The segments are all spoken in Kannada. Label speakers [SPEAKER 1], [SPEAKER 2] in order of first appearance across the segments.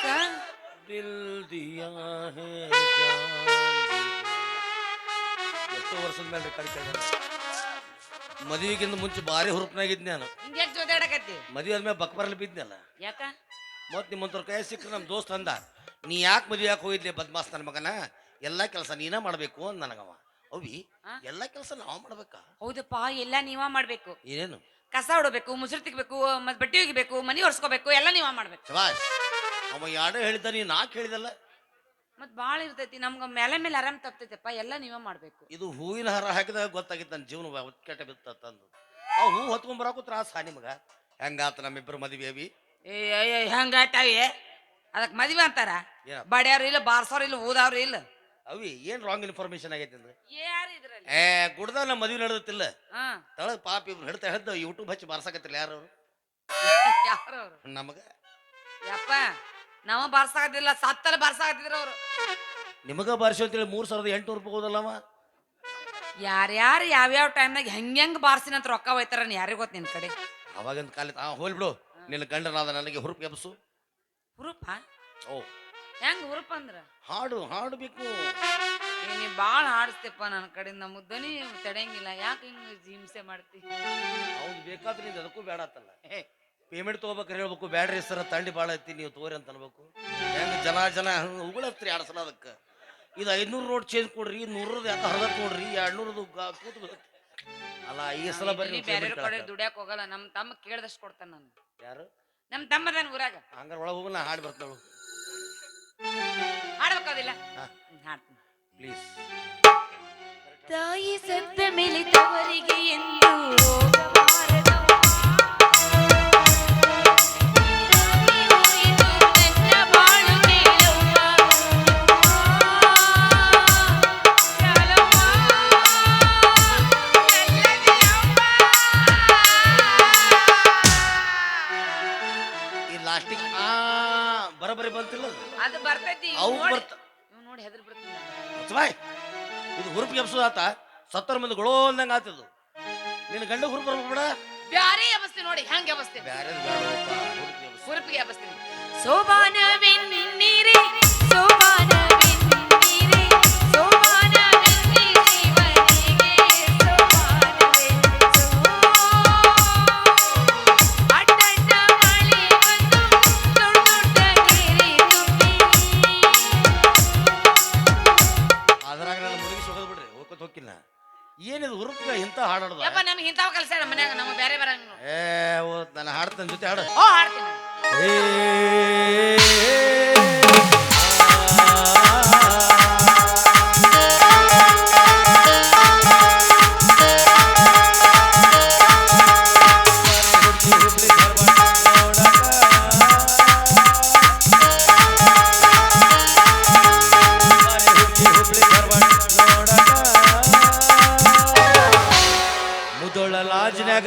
[SPEAKER 1] ಯಾಕ
[SPEAKER 2] ದಿಲ್ ದಿಯಾ ಹೇ ಎಷ್ಟೋ ವರ್ಷದ ಮೇಲೆ ಕಡೆ ಕೇಳಿದ ಮದುವೆಗಿಂತ ಮುಂಚೆ ಭಾರಿ ಹುರುಪ್ನಾಗಿದ್ದೆ ನಾನು.
[SPEAKER 1] ಜೋದಾಡಕತ್ತಿ
[SPEAKER 2] ಮದುವೆ ಆದ್ಮೇಲೆ ಬಕ್ಬರಲ್ಲಿ ಬಿದ್ನಲ್ಲ
[SPEAKER 1] ಯಾಕ?
[SPEAKER 2] ಮತ್ತೆ ನಿಮ್ಮಂತವ್ರ ಕೈ ಸಿಕ್ಕರೆ ನಮ್ಮ ದೋಸ್ತ ಅಂದ ನೀ ಯಾಕೆ ಮದುವೆ ಯಾಕೆ ಹೋಗಿದ್ಲೆ ಬದ್ಮಾಸ್ ನನ್ನ ಮಗನ? ಎಲ್ಲ ಕೆಲಸ ನೀನೇ ಮಾಡಬೇಕು ಅಂತ ನನಗವ. ಅವಿ
[SPEAKER 1] ಆ?
[SPEAKER 2] ಎಲ್ಲ ಕೆಲಸ ನಾವು ಮಾಡ್ಬೇಕಾ?
[SPEAKER 1] ಹೌದಪ್ಪ ಎಲ್ಲ ನೀವ ಮಾಡ್ಬೇಕು.
[SPEAKER 2] ಏನೇನು?
[SPEAKER 1] ಕಸ ಹೊಡಬೇಕು ಮುಸುರು ತಿಕ್ಬೇಕು ಮತ್ ಬಟ್ಟೆ ಒಗಿಬೇಕು ಮನಿ ಒರ್ಸ್ಕೋಬೇಕು ಎಲ್ಲ ನೀವ ಮಾಡ್ಬೇಕು.
[SPEAKER 2] ಶಬಾಷ್. ಅವ ಯಾಡೋ ಹೇಳಿದ ನೀ ನಾ ಹೇಳಿದಲ್ಲ?
[SPEAKER 1] ಮತ್ ಬಾಳ ಇರ್ತೈತಿ ನಮ್ಗ ಮೇಲೆ ಮೇಲೆ ಆರಾಮ್ ತಪ್ತೈತಪ್ಪ ಎಲ್ಲ ನೀವೇ ಮಾಡ್ಬೇಕು.
[SPEAKER 2] ಇದು ಹೂವಿನ ಹಾರ ಹಾಕಿದಾಗ ಗೊತ್ತಾಗಿತ್ತು ನನ್ನ ಜೀವನ ಕೆಟ್ಟ ಬಿತ್ತ ತಂದು ಆ ಹೂ ಹೊತ್ಕೊಂಡ್ ಬರಾಕು ತ್ರಾಸ ನಿಮಗ? ಹೆಂಗಾತ ನಮ್ಮಿಬ್ಬರು ಮದುವೆ ಅವಿ?
[SPEAKER 1] ಏ ಹೆಂಗಾಟಾವಿ ಅದಕ್ ಮದ್ವೆ ಅಂತಾರ? ಬಡ್ಯಾರು ಇಲ್ಲ ಬಾರ್ಸೋರ್ ಇಲ್ಲ ಊದವ್ರು ಇಲ್ಲ.
[SPEAKER 2] ಅವಿ ಏನ್ ರಾಂಗ್ ಇನ್ಫಾರ್ಮೇಶನ್ ಆಗೈತಿ ಅಂದ್ರೆ?
[SPEAKER 1] ಯಾರು ಇದ್ರಲ್ಲಿ?
[SPEAKER 2] ಏ ಗುಡ್ದ ನಮ್ಮ ಮದುವೆ ನಡೆದತ್ತಿಲ್ಲ.
[SPEAKER 1] ಹಾ.
[SPEAKER 2] ತಳಗ ಪಾಪ ಇಬ್ರು ಹಿಡ್ತಾ ಹಿಡ್ದು ಯೂಟ್ಯೂಬ್ ಹಚ್ಚಿ ಬಾರ್ಸಕತ್ತಿಲ್ಲ ಯಾರು
[SPEAKER 1] ಯಾರು ಅವ್ರು
[SPEAKER 2] ನಮಗ?
[SPEAKER 1] ಯಪ್ಪ. ನಾವ ಬಾರ್ಸಾಗದಿಲ್ಲ ಸತ್ತಲ್ಲ ಬಾರ್ಸಾಕತ್ತಿದ್ರ ಅವ್ರು.
[SPEAKER 2] ನಿಮಗ ಬಾರಿಸಿ ಅಂತೇಳಿ ಮೂರ್ ಸಾವಿರದ ಎಂಟು ರೂಪಾಯಿ ಹೋದಲ್ಲವ
[SPEAKER 1] ಯಾರ್ಯಾರು ಯಾವ್ಯಾವ ಟೈಮ್ನಾಗ ಹೆಂಗ್ ಹೆಂಗ್ ಬಾರ್ಸಿನಂತ ರೊಕ್ಕ ಹೋಯ್ತಾರ ಯಾರಿಗ್ ಗೊತ್ತ ನಿನ್ ಕಡೆ?
[SPEAKER 2] ಅವಾಗಿಂದ ಕಾಲ ಆ ಹೋಲ್ ಬಿಡು. ನಿನ್ನ ಗಂಡನಾದ ನನಗೆ ಹುರುಪ್ ಎಬ್ಸು.
[SPEAKER 1] ಹುರುಪ?
[SPEAKER 2] ಓ.
[SPEAKER 1] ಹೆಂಗ್ ಹುರುಪ ಅಂದ್ರ?
[SPEAKER 2] ಹಾಡು ಹಾಡಬೇಕು
[SPEAKER 1] ನೀ ಬಾಳ ಹಾಡಿಸ್ತೇಪ್ಪ ನನ್ನ ಕಡೆಯಿಂದ ಮುದ್ದನಿ ತಡೆಯಂಗಿಲ್ಲ. ಯಾಕೆ ಹಿಂಗ್ ಹಿಂಸೆ ಮಾಡ್ತಿ?
[SPEAKER 2] ಅವ್ನು ಬೇಕಾದ್ರೆ ಅದಕ್ಕೂ ಬೇಡ ಆತಲ್ಲ ಪೇಮೆಂಟ್ ತೊಗೋಬೇಕಾರೆ ಹೇಳ್ಬೇಕು. ಬ್ಯಾಡ್ರಿ ಸರ್ ತಂಡಿ ಭಾಳ ಐತಿ ನೀವು ತೋರಿ ಅಂತ ಅನ್ಬೇಕು. ಹೆಂಗೆ ಜನ ಜನ ಹಂಗೆ ಉಗುಳತ್ರಿ ಎರಡು ಸಲ ಅದಕ್ಕೆ. ಇದು ಐದ್ನೂರು ನೋಟ್ ಚೇಂಜ್ ಕೊಡ್ರಿ ನೂರದ್ದು ಯಾಕೆ ಹರದ ನೋಡ್ರಿ ಎರಡ್ನೂರದ್ದು ಕೂತು. ಅಲ್ಲ ಈ ಸಲ ಬರ್ರಿ
[SPEAKER 1] ಬೇರೆ ಕಡೆ ದುಡಿಯಾಕ ಹೋಗಲ್ಲ ನಮ್ಮ ತಮ್ಮ ಕೇಳ್ದಷ್ಟು ಕೊಡ್ತಾನೆ ನಾನು.
[SPEAKER 2] ಯಾರು?
[SPEAKER 1] ನಮ್ ತಮ್ಮದನ್ ಊರಾಗ.
[SPEAKER 2] ಹಂಗಾರೆ ಒಳಗೆ ಹೋಗಲ್ಲ ಹಾಡು ಬರ್ತಾಳು
[SPEAKER 1] ಹಾಡ್ಬೇಕಾದಿಲ್ಲ.
[SPEAKER 2] ಹಾ.
[SPEAKER 1] ಹಾಡ್ತೀನಿ.
[SPEAKER 2] ಪ್ಲೀಸ್
[SPEAKER 1] ತಾಯಿ ಸತ್ತ ಮೇಲೆ ತವರಿಗೆ ಎಂದು
[SPEAKER 2] ಮಂದಿ ಆತದು. ನಿನ್ನ ಗಂಡ ಹುರುಪ್ ಬರ್ಬೇಡ
[SPEAKER 1] ಬ್ಯಾರೆ ವ್ಯವಸ್ಥೆ ನೋಡಿ ಹೆಂಗ್ ವ್ಯವಸ್ಥೆ?
[SPEAKER 2] ಬ್ಯಾರೆ
[SPEAKER 1] ಹುರುಪಿಗೆ ವ್ಯವಸ್ಥೆ ಸೋಬಾನವೆನ್ನಿರೆ
[SPEAKER 2] ನಾನು ಹಾಡ್ತೇನೆ ಜೊತೆ ಹಾಡು.
[SPEAKER 1] ಓ ಹಾಡ್ತೀನಿ.
[SPEAKER 2] ಮುದೊಳ ಲಾಜಿನಾಗ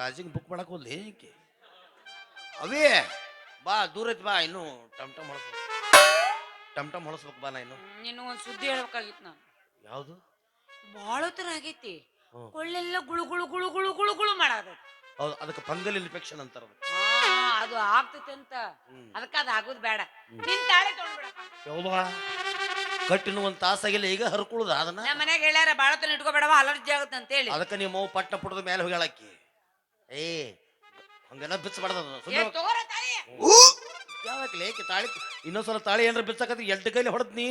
[SPEAKER 2] ಲಾಜಿಂಗ್ ಬುಕ್ ಮಾಡಕ್ ಹೋದ್ಲಿ ಅವೇ ಬಾ ದೂರ ಐತಿ ಬಾ ಇನ್ನು ಟಮ್ ಟಮ್ ಹೊಳಸ್ಬೇಕು. ಟಮ್ ಟಮ್ ಹೊಳಸ್ಬೇಕು ಬಾ ನಾ ಇನ್ನು.
[SPEAKER 1] ಇನ್ನು ಒಂದ್ ಸುದ್ದಿ ಹೇಳ್ಬೇಕಾಗಿತ್ತು ನಾನು.
[SPEAKER 2] ಯಾವುದು?
[SPEAKER 1] ಬಹಳ ತರ ಆಗೈತಿ. ಕೊಳ್ಳೆಲ್ಲ ಗುಳು ಗುಳು ಗುಳು ಗುಳು ಗುಳು ಗುಳು ಮಾಡೋದು.
[SPEAKER 2] ಹೌದು ಅದಕ್ಕೆ ಫಂಗಲ್ ಇನ್ಫೆಕ್ಷನ್ ಅಂತಾರ
[SPEAKER 1] ಅದು ಆಗ್ತೈತಿ ಅಂತ. ಅದಕ್ಕೆ ಅದು ಆಗೋದು ಬೇಡ. ನಿನ್ ತಾಳಿ ತೊಗೊಂಡ್ಬಿಡಪ್ಪ
[SPEAKER 2] ಯವ್ವಾ ಕಟ್ಟಿನ ಒಂದು ತಾಸಾಗಿಲ್ಲ ಈಗ ಹರ್ಕೊಳ್ಳುದ ಅದನ್ನ.
[SPEAKER 1] ನಮ್ಮ ಮನ್ಯಾಗ ಹೇಳ್ಯಾರ ಬಾಳ ತನ ಇಟ್ಕೋಬೇಡವ ಅಲರ್ಜಿ ಆಗುತ್ತೆ ಅಂತ ಹೇಳಿ
[SPEAKER 2] ಅದಕ್ಕೆ ನೀವು ಮೌ ಪಟ್ಟ ಪುಟ್ಟದ ಮೇಲೆ ಹೋಗ್ಯಾಳಕ್ಕಿ ಏ ಹಂಗೆಲ್ಲ ಬಿಚ್ಚಬಾರ್ದು ಸುಮ್ನೆ
[SPEAKER 1] ತಾಳಿ.
[SPEAKER 2] ಇನ್ನೊಂದ್ಸಲ ತಾಳಿ ಏನ್ರ ಬಿಚ್ಚಕತ್ತಿ ಎಡ್ಡು ಕೈಲಿ ಹೊಡೆದ್ ನೀ?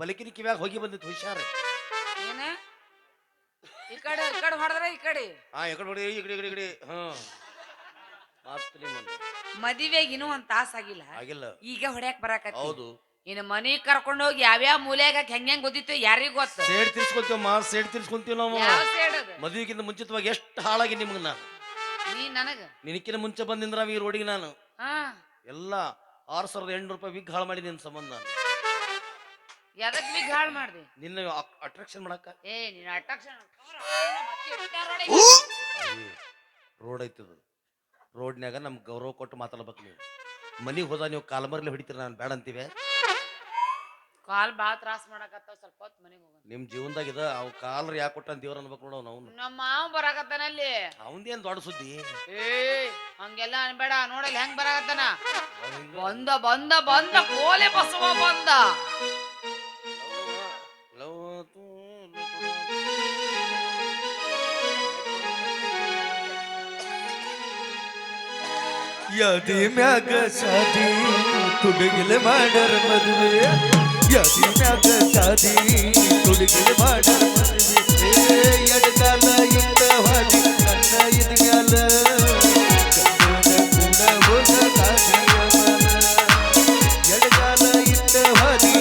[SPEAKER 2] ಬಲಕಿನ ಕಿವ್ಯಾಗ ಹೋಗಿ ಬಂದಿತ್ತು ಹುಷಾರು.
[SPEAKER 1] ಏನ? ಈ ಕಡೆ ಈ ಕಡೆ ಹೊಡೆದ್ರ ಈ ಕಡೆ.
[SPEAKER 2] ಹಾ ಎಕಡೆ ಹೊಡಿ ಈ ಕಡೆ ಈ ಕಡೆ ಈ ಕಡೆ. ಹಾ ಮಾತು ನಿಮ್ಮನ್ನ
[SPEAKER 1] ಮದಿವೆಗೆ ಇನ್ನೂ ಒಂದ್ ತಾಸ ಆಗಿಲ್ಲ.
[SPEAKER 2] ಆಗಿಲ್ಲ.
[SPEAKER 1] ಈಗ ಹೊಡ್ಯಾಕ್ ಬರಾಕತ್ತಿ.
[SPEAKER 2] ಹೌದು.
[SPEAKER 1] ಇನ್ನು ಮನೆ ಕರ್ಕೊಂಡು ಹೋಗಿ ಯಾವ್ಯಾವ ಮೂಲೆಯಾಗ ಹೆಂಗ್ ಹೆಂಗ್ ಗೊತ್ತಿತ್ತು ಯಾರಿಗೂ ಗೊತ್ತು?
[SPEAKER 2] ಸೇಡ್ ತಿರ್ಸ್ಕೊಂತೀವಮ್ಮ ಸೇಡ್ ತಿರ್ಸ್ಕೊಂತೀವಿ ನಾವು.
[SPEAKER 1] ಯಾವ ಸೇಡ್ ಅದು?
[SPEAKER 2] ಮದುವೆಗಿಂತ ಮುಂಚಿತವಾಗಿ ಎಷ್ಟು ಹಾಳಾಗಿ ನಿಮ್ಗೆ ನಾನು.
[SPEAKER 1] ನೀ ನನಗ?
[SPEAKER 2] ನಿನಕಿನ ಮುಂಚೆ ಬಂದಿಂದ್ರ ಈ ರೋಡಿಗೆ ನಾನು.
[SPEAKER 1] ಹಾ.
[SPEAKER 2] ಎಲ್ಲ ಆರು ಸಾವಿರದ ಎಂಟು ರೂಪಾಯಿ ವಿಗ್ ಹಾಳು ಮಾಡಿ ನಿನ್ನ ಸಂಬಂಧ ನಾನು.
[SPEAKER 1] ಎದಕ್ ಬಿಗ್ ಹಾಳು ಮಾಡ್ದೆ?
[SPEAKER 2] ನಿನ್ನ ಅಟ್ರಾಕ್ಷನ್ ಮಾಡಕ್ಕ?
[SPEAKER 1] ಏ ನೀನ್ ಅಟ್ರಾಕ್ಷನ್
[SPEAKER 2] ರೋಡ್ ಐತದು ರೋಡ್ನ್ಯಾಗ ನಮ್ಗೆ ಗೌರವ ಕೊಟ್ಟು ಮಾತಾಡ್ಬೇಕು ನೀವು. ಮನೆಗೆ ಹೋದ ನೀವು ಕಾಲ್ಮರ್ಲಿ ಹೊಡಿತೀರ ನಾನು ಬೇಡ ಅಂತೀವಿ.
[SPEAKER 1] ಕಾಲ್ ಬಾಳ ತ್ರಾಸ ಮಾಡಕತ್ತಾವ ಸ್ವಲ್ಪ ಹೊತ್ತು ಮನೆಗೆ ಹೋಗೋಣ.
[SPEAKER 2] ನಿಮ್ಮ ಜೀವನದಾಗ ಇದ ಅವ್ ಕಾಲ್ರ ಯಾಕೆ ಕೊಟ್ಟ ದೇವ್ರ ಅನ್ಬೇಕು ನೋಡ ಅವ್ನು
[SPEAKER 1] ನಮ್ಮ ಮಾವ ಬರಾಕತ್ತಾನಲ್ಲಿ
[SPEAKER 2] ಅವಂದೇನ್ ದೊಡ್ಡ ಸುದ್ದಿ?
[SPEAKER 1] ಏ ಹಂಗೆಲ್ಲ ಅನ್ಬೇಡ ನೋಡಲ್ ಹೆಂಗ್ ಬರಾಕತ್ತಾನ? ಬಂದ ಬಂದ ಬಂದ ಕೋಲೆ ಬಸವ ಬಂದ.
[SPEAKER 3] ಯಾದಿ ಮ್ಯಾಗ ಸಾದಿ ತುಡುಗಿಲೆ ಮಾಡರ ಯಾದಿ ಮ್ಯಾಗ ಸಾದಿ ತುಡುಗಿಲೆ ಮಾಡರ ಮದುವೆ. ಎಡಗಾಲ ಇಟ್ಟ ಹಾದಿ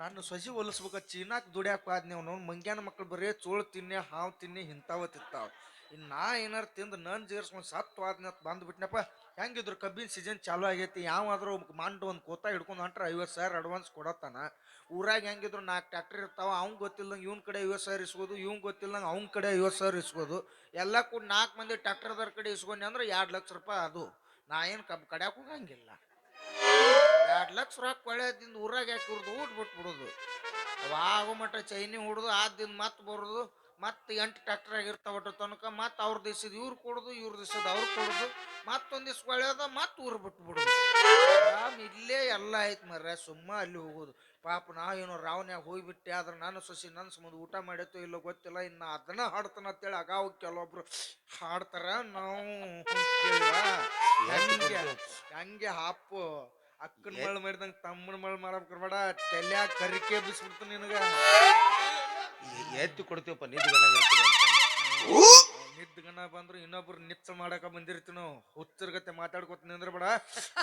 [SPEAKER 3] ನನ್ನ ಸೊಸಿ ಹೊಲಿಸ್ಬೇಕ, ಚೀನಾಕ್ ದುಡ್ಯಾಕ ನೀವು ಮಂಗ್ಯಾನ ಮಕ್ಳು ಬರೀ ಚೋಳು ತಿನ್ನೆ, ಹಾವು ತಿನ್ನಿ ಹಿಂತಾವ ತಿಂತಾವ. ಇನ್ನು ನಾ ಏನಾರು ತಿಂದು ನನ್ ಜೀರ್ಸ್ಕೊಂಡು ಸತ್ತು ಆದ್ನ ಬಂದ್ಬಿಟ್ನಪ್ಪ ಹೆಂಗಿದ್ರು ಕಬ್ಬಿನ ಸೀಸನ್ ಚಾಲು ಆಗೈತಿ, ಯಾವಾದ್ರೂ ಮಂಡ್ ಒಂದು ಕೋತ ಹಿಡ್ಕೊಂಡು ಹೊಂಟ್ರೆ ಐವತ್ತು ಸಾವಿರ ಅಡ್ವಾನ್ಸ್ ಕೊಡತ್ತಾನ. ಊರಾಗ ಹೆಂಗಿದ್ರು ನಾಲ್ಕು ಟ್ಯಾಕ್ಟ್ರಿ ಇರ್ತಾವ, ಅವ್ನು ಗೊತ್ತಿಲ್ಲಂಗೆ ಇವ್ನ ಕಡೆ ಐವತ್ತು ಸಾವಿರ ಇಸ್ಕೋದು ಇವ್ನು ಗೊತ್ತಿಲ್ಲಂಗೆ ಅವ್ನ ಕಡೆ ಐವತ್ತು ಸಾವಿರ ಇಸ್ಕೋದು ಎಲ್ಲ ಕೂಡ ನಾಲ್ಕು ಮಂದಿ ಟ್ಯಾಕ್ಟರ್ದವ್ರ ಕಡೆ ಇಸ್ಕೊಂಡೆ ಅಂದ್ರೆ ಎರಡು ಲಕ್ಷ ರೂಪಾಯಿ ಅದು. ನಾ ಏನು ಕಬ್ಬು ಕಡ್ಯಾಕ ಹೋಗಂಗಿಲ್ಲ. ಎರಡು ಲಕ್ಷ ರೂಪಾಯಿ ಕೊಳೆದಿಂದ ಊರಾಗ ಯಾಕೆ ಹುಡ್ದು ಊಟ ಬಿಟ್ಬಿಡೋದು? ಅವಾಗ ಮಟ್ಟ ಚೈನಿ ಹುಡ್ದು ಆದಿಂದ ಮತ್ತೆ ಬರೋದು. ಮತ್ತೆ ಎಂಟು ಟ್ರ್ಯಾಕ್ಟರ್ ಆಗಿರ್ತಾವ ತನಕ, ಮತ್ತೆ ಅವ್ರ ದಿವಸದ ಇವ್ರು ಕೊಡುದು, ಇವ್ರ ದಿವಸದ ಅವ್ರು ಕೊಡೋದು, ಮತ್ತೊಂದು ದಿವ್ಸ ಕೊಳ್ಳೋದ ಮತ್ತೆ ಊರು ಬಿಟ್ಬಿಡೋದು ಇಲ್ಲೇ ಎಲ್ಲ ಐತೆ ಮರ್ರೆ, ಸುಮ್ಮ ಅಲ್ಲಿ ಹೋಗೋದು. ಪಾಪ ನಾವೇನೋ ರಾವನ್ಯಾಗ ಹೋಗ್ಬಿಟ್ಟೆ, ಆದ್ರೆ ನಾನು ಸಸಿ ನನ್ನ ಸುಮ್ಮನೆ ಊಟ ಮಾಡೈತೋ ಇಲ್ಲೋ ಗೊತ್ತಿಲ್ಲ, ಇನ್ನು ಅದನ್ನ ಹಾಡ್ತಾನ ಅಂತೇಳಿ ಆಗಾವು ಕೆಲವೊಬ್ರು ಹಾಡ್ತಾರ. ನಾವು ಹೆಂಗೆ? ಹಂಗೆ ಹಾಪು? ಅಕ್ಕನ ಮಳ್ ಮಾಡಿದಂಗ ತಮ್ಮನ ಮಳ್ ಬೇಡ, ತಲ್ಯಾಗ ಕರಿಕೆ ಬಿಸ್ಬಿಡ್ತು ನಿನಗ.
[SPEAKER 2] ಎತ್ತಿ ಕೊಡ್ತೀವಪ್ಪ ನಿದ್ದೆ
[SPEAKER 3] ಗಣ ಬಂದ್ರು ಇನ್ನೊಬ್ರು ನಿಚ್ಚ ಮಾಡಕ ಬಂದಿರ್ತೀವಿ ನಾವು. ಹುಚ್ಚರ್ಗತೆ ಮಾತಾಡ್ಕೊತ ನಿಂದ್ರಬೇಡ